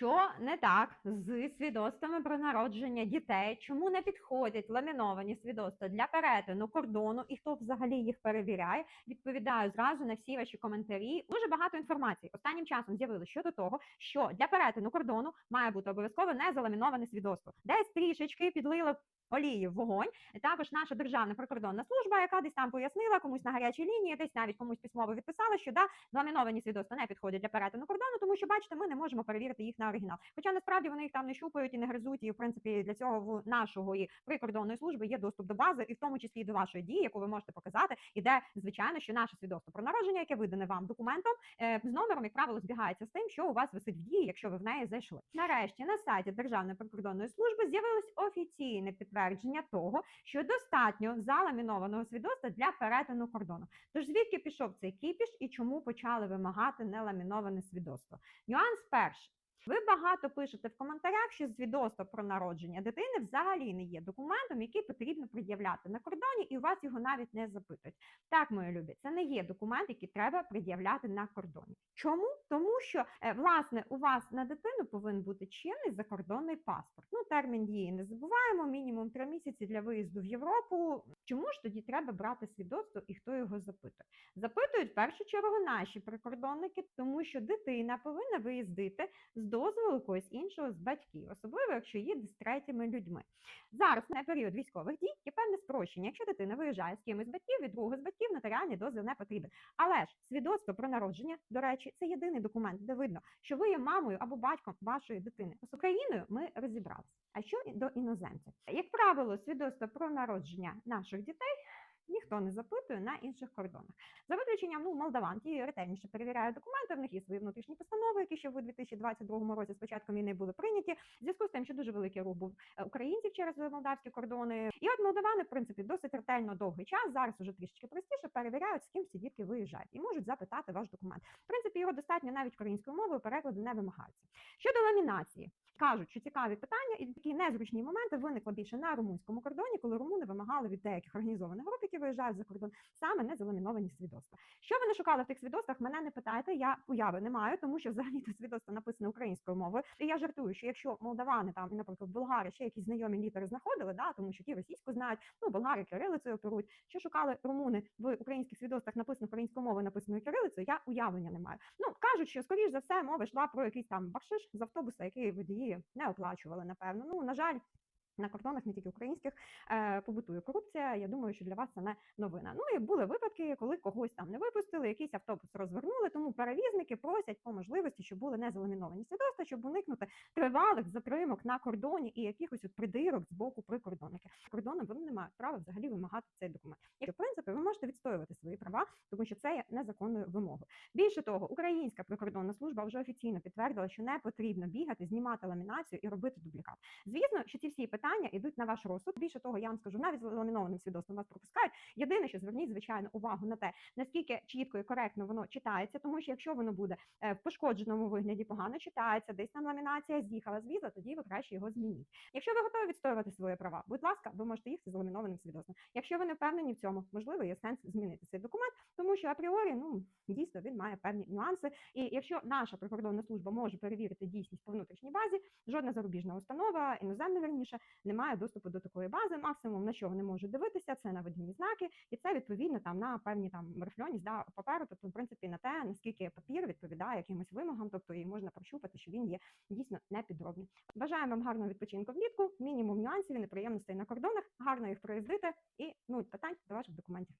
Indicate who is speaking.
Speaker 1: Що не так з свідоцтвами про народження дітей? Чому не підходять ламіновані свідоцтва для перетину кордону і хто взагалі їх перевіряє? Відповідаю зразу на всі ваші коментарі. Дуже багато інформації останнім часом з'явилося щодо того, що для перетину кордону має бути обов'язково не заламіноване свідоцтво. Десь трішечки підлили олії в вогонь. Також наша державна прикордонна служба, яка десь там пояснила комусь на гарячій лінії, десь навіть комусь письмово відписала, що да, ламіновані свідоцтва не підходять для перетину кордону, тому що бачите, ми не можемо перевірити їх на оригінал. Хоча насправді вони їх там не щупають і не гризуть, і в принципі для цього в нашого і прикордонної служби є доступ до бази, і в тому числі і до вашої дії, яку ви можете показати, і де звичайно, що наше свідоцтво про народження, яке видане вам документом, е, з номером, як правило, збігається з тим, що у вас висить в дії, якщо ви в неї зайшли. Нарешті на сайті Державної прикордонної служби з'явилось офіційне підтвердження того, що достатньо заламінованого свідоцтва для перетину кордону. Тож звідки пішов цей кіпіш і чому почали вимагати неламіноване свідоцтво? Нюанс перший. Ви багато пишете в коментарях, що свідоцтво про народження дитини взагалі не є документом, який потрібно пред'являти на кордоні, і у вас його навіть не запитують. Так, мої любі, це не є документ, який треба пред'являти на кордоні. Чому? Тому що е, власне у вас на дитину повинен бути чинний закордонний паспорт. Ну, термін дії не забуваємо, мінімум три місяці для виїзду в Європу. Чому ж тоді треба брати свідоцтво і хто його запитує? Запитують в першу чергу наші прикордонники, тому що дитина повинна виїздити з дозволу когось іншого з батьків, особливо якщо їде з третіми людьми. Зараз на період військових дій є певне спрощення. Якщо дитина виїжджає з кимось з батьків, від другого з батьків нотаріальний дозвіл не потрібен. Але ж свідоцтво про народження, до речі, це єдиний документ, де видно, що ви є мамою або батьком вашої дитини. З Україною ми розібралися. А що до іноземців? Як правило, свідоцтво про народження наших дітей. Ніхто не запитує на інших кордонах. За виключенням ну, молдаван, ретельніше перевіряють документи, в них є свої внутрішні постанови, які ще в 2022 році з початку війни були прийняті. В зв'язку з тим, що дуже великий рух був е, українців через молдавські кордони. І от молдавани, в принципі, досить ретельно довгий час. Зараз уже трішечки простіше перевіряють, з ким ці дітки виїжджають, і можуть запитати ваш документ. В принципі, його достатньо навіть українською мовою перекладу не вимагаються. Щодо ламінації, кажуть, що цікаві питання і такі незручні моменти виникли більше на румунському кордоні, коли румуни вимагали від деяких організованих груп, які виїжджають за кордон, саме незаламіновані свідоцтва. Що ви не шукали в тих свідоцтвах? Мене не питайте, я уяви не маю, тому що взагалі то свідоцтво написане українською мовою. І я жартую, що якщо молдавани там, наприклад, болгари ще якісь знайомі літери знаходили, да, тому що ті російську знають, ну болгари кирилицею оперують. Що шукали румуни в українських свідоцтвах, написано українською мовою, написаною кирилицею, я уявлення не маю. Ну кажуть, що скоріш за все мова йшла про якийсь там бакшиш з автобуса, який водії не оплачували, напевно. Ну на жаль. На кордонах не тільки українських е, побутує корупція. Я думаю, що для вас це не новина. Ну і були випадки, коли когось там не випустили, якийсь автобус розвернули. Тому перевізники просять по можливості, щоб були не заламіновані свідоцтва, щоб уникнути тривалих затримок на кордоні і якихось от придирок з боку прикордонників. Кордони вони не мають права взагалі вимагати цей документ. І в принципі ви можете відстоювати свої права, тому що це є незаконною вимогою. Більше того, українська прикордонна служба вже офіційно підтвердила, що не потрібно бігати, знімати ламінацію і робити дублікат. Звісно, що ці всі питання йдуть на ваш розсуд. Більше того, я вам скажу, навіть з ламінованим свідоцтвом вас пропускають. Єдине, що зверніть звичайно увагу на те, наскільки чітко і коректно воно читається, тому що якщо воно буде е, в пошкодженому вигляді погано читається, десь там ламінація з'їхала з віза, тоді ви краще його змініть. Якщо ви готові відстоювати свої права, будь ласка, ви можете їхати з ламінованим свідоцтвом. Якщо ви не впевнені в цьому, можливо, є сенс змінити цей документ, тому що апріорі ну дійсно він має певні нюанси. І якщо наша прикордонна служба може перевірити дійсність по внутрішній базі, жодна зарубіжна установа, іноземна верніше, не має доступу до такої бази. Максимум на що вони можуть дивитися, це на водійні знаки, і це відповідно там на певні там рифльоність да, паперу, тобто в принципі на те, наскільки папір відповідає якимось вимогам, тобто і можна прощупати, що він є дійсно непідробний. Бажаємо вам гарного відпочинку влітку, мінімум нюансів і неприємностей на кордонах, гарно їх проїздити і ну питань до ваших документів.